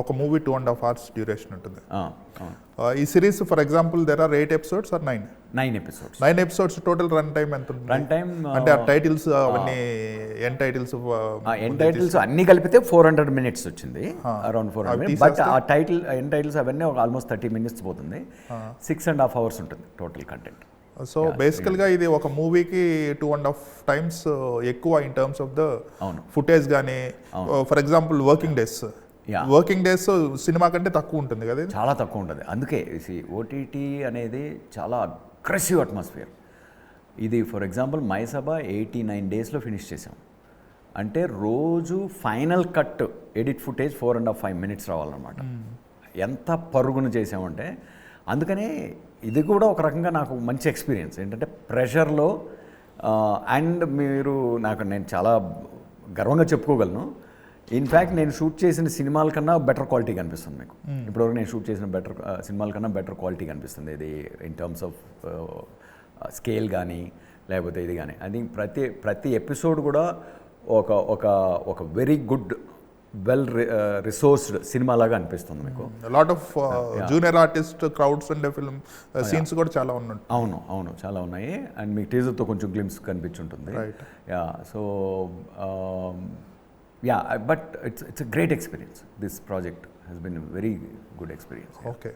ఒక movie two and half hours duration ఉంటుంది. ఈ series for example there are eight episodes or nine nine episodes nine episodes total run time ఎంత run time అంటే ఆ titles అవన్నీ ఎన్ titles ఎన్ titles అన్ని కలిపితే ఫోర్ హండ్రెడ్ మినిట్స్ వచ్చింది. అరౌండ్ ఫోర్ హండ్రెడ్ బట్ ఆ టైటిల్ ఎన్ టైటిల్స్ అవన్నీ ఒక ఆల్మోస్ట్ థర్టీ మినిట్స్ పోతుంది. సిక్స్ అండ్ హాఫ్ అవర్స్ ఉంటుంది టోటల్ కంటెంట్ సో బేసికల్గా ఇది ఒక మూవీకి టూ అండ్ హాఫ్ టైమ్స్ ఎక్కువ ఇన్ టర్మ్స్ ఆఫ్ ద అవును. ఫుటేజ్ కానీ for example working days. Working days cinema కంటే తక్కువ ఉంటుంది కదా చాలా తక్కువ ఉంటుంది. అందుకే ఓటీటీ అనేది చాలా అగ్రెసివ్ అట్మాస్ఫియర్ ఇది for example Mayasabha eighty nine డేస్లో ఫినిష్ చేసాం అంటే రోజు final cut edit footage four and half five minutes రావాలన్నమాట. ఎంత పరుగును చేసామంటే అందుకనే ఇది కూడా ఒక రకంగా నాకు మంచి ఎక్స్పీరియన్స్ ఏంటంటే ప్రెషర్లో అండ్ మీరు నాకు నేను చాలా గర్వంగా చెప్పుకోగలను. ఇన్ఫ్యాక్ట్ నేను షూట్ చేసిన సినిమాల కన్నా బెటర్ క్వాలిటీ కనిపిస్తుంది మీకు. ఇప్పటివరకు నేను షూట్ చేసిన బెటర్ సినిమాల కన్నా బెటర్ క్వాలిటీ కనిపిస్తుంది. ఇది ఇన్ టర్మ్స్ ఆఫ్ స్కేల్ కానీ లేకపోతే ఇది కానీ ఐ థింక్ ప్రతి ప్రతి ఎపిసోడ్ కూడా ఒక ఒక ఒక వెరీ గుడ్ వెల్ రిసోర్స్డ్ సినిమా లాగా అనిపిస్తుంది మీకు. Lot of junior artist crowds and film scenes కూడా చాలా ఉన్నాయి అవును అవును చాలా ఉన్నాయి. అండ్ మీకు టీజర్తో కొంచెం గ్లిమ్స్ కనిపించుంటుంది. Right. yeah, but it's, it's a great experience. This project has been a very good experience. Yeah. Okay.